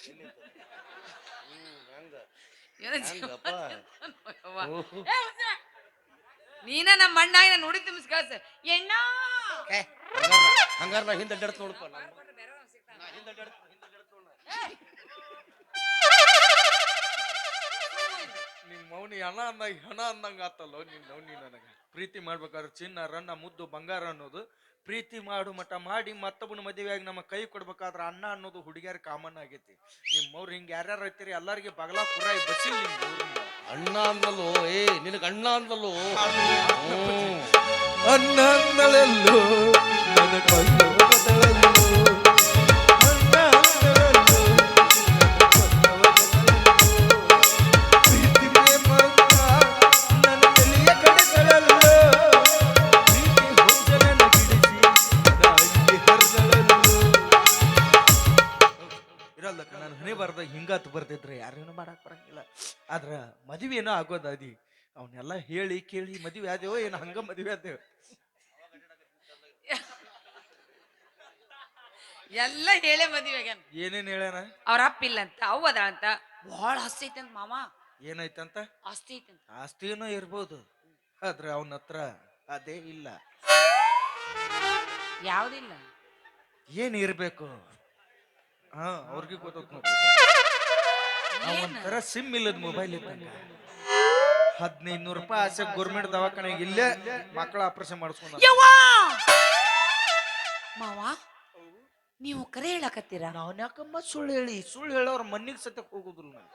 [SPEAKER 2] ಎಲ್ಲಿಂದ? ಹ್ಮ್, ಹಂಗ.
[SPEAKER 1] ನೀನ ನಮ್ಮ ಮಣ್ಣಾಗಿ ನೋಡಿದ್ ನುಡಿ ತುಂಬಿಸ್ ಕಳ್ಸ ಎಣ್ಣ!
[SPEAKER 2] ಏ, ಹಂಗಾರ ನಾ ಹಿಂದೆ ಅಡ್ಡಾಡ್ತ ನೋಡಪ್ಪ ನಾ ಹಿಂದೆ ಅಡ್ಡಾಡ್ತ ಹಿಂದೆ ಅಡ್ಡಾಡ್ತ ನೋಡ.
[SPEAKER 3] ನಿಮ್ ಮೌನಿ ಹಣ ಅಂದಾಗ ಹಣ ಅಂದಂಗ ಆತಲ್ಲೋ ನಿನ್ ಮೌನಿ ನನಗೆ. ಪ್ರೀತಿ ಮಾಡ್ಬೇಕಾದ್ರೆ ಚಿನ್ನ ರನ್ನ ಮುದ್ದು ಬಂಗಾರ ಅನ್ನೋದು ಪ್ರೀತಿ ಮಾಡು ಮಠ ಮಾಡಿ ಮತ್ತೊಬ್ಬನ ಮದುವೆಯಾಗಿ ನಮ್ಮ ಕೈ ಕೊಡ್ಬೇಕಾದ್ರೆ ಅಣ್ಣ ಅನ್ನೋದು ಹುಡುಗಿಯರ್ ಕಾಮನ್ ಆಗೈತಿ ನಿಮ್ಮವ್ರು ಹಿಂಗೆ ಯಾರ್ಯಾರು ಐತಿರಿ ಎಲ್ಲರಿಗೆ ಬಗಲ ಕುರಾಯಿ ಬಸಿ.
[SPEAKER 2] ಅಣ್ಣ ಅಂದಲೋ ಏ ನಿನಗೆ ಅಣ್ಣ ಅಂದಲ್ಲೋ ಹ್ಮ್.
[SPEAKER 3] ಅನ್ನಂದಳೆಲ್ಲೋ ಆದ್ರ ಮದುವೆ ಏನೋ ಆಗೋದಾದಿ ಅವನ್ನೆಲ್ಲ ಹೇಳಿ ಕೇಳಿ ಮದುವೆ ಆದೇವೋ ಏನು ಹಂಗ ಮದುವೆ ಆದೇವ.
[SPEAKER 1] ಎಲ್ಲ ಹೇಳೇ ಮದುವೆಗನ್
[SPEAKER 3] ಏನೇನ್ ಹೇಳ್ಯಾನ?
[SPEAKER 1] ಅವ್ರ ಅಪ್ಪ ಇಲ್ಲ ಅಂತ ಅವ್ವ ಅದಾಳಂತ. ಬಹಳ ಆಸ್ತಿ ಐತಂತ ಮಾಮ
[SPEAKER 3] ಏನಾಯ್ತಂತ?
[SPEAKER 1] ಆಸ್ತಿ ಐತಂತ
[SPEAKER 3] ಆಸ್ತಿನೂ ಇರ್ಬೋದು ಆದ್ರೆ ಅವನ ಹತ್ರ ಅದೇ ಇಲ್ಲ.
[SPEAKER 1] ಯಾವ್ದಿಲ್ಲ.
[SPEAKER 3] ಏನ್ ಇರ್ಬೇಕು? ಹಾ ಅವ್ರಿಗೆ
[SPEAKER 1] ಗೊತ್ತ?
[SPEAKER 3] ಒಂಥರ ಸಿಮ್ ಇಲ್ಲದ ಮೊಬೈಲ್ ಇದ್ದಂಗ. ಹದಿನೈದು ನೂರು ರೂಪಾಯಿ ಆಸೆ ಗೌರ್ಮೆಂಟ್ ದವಾಖಾನೆ ಇಲ್ಲೇ ಮಕ್ಕಳ ಆಪರೇಷನ್ ಮಾಡಿಸ್ಕೊಂಡ
[SPEAKER 1] ಮಾವ ನೀವು ಕರೆ ಹೇಳಕತ್ತೀರಾ?
[SPEAKER 3] ನಾವ್ ಯಾಕಮ್ಮ ಸುಳ್ಳು ಹೇಳಿ ಸುಳ್ಳು ಹೇಳೋರ್ ಮಣ್ಣಿಗೆ ಸತ್ಯಕ್ ಹೋಗುದಿಲ್ಲ ನಾನು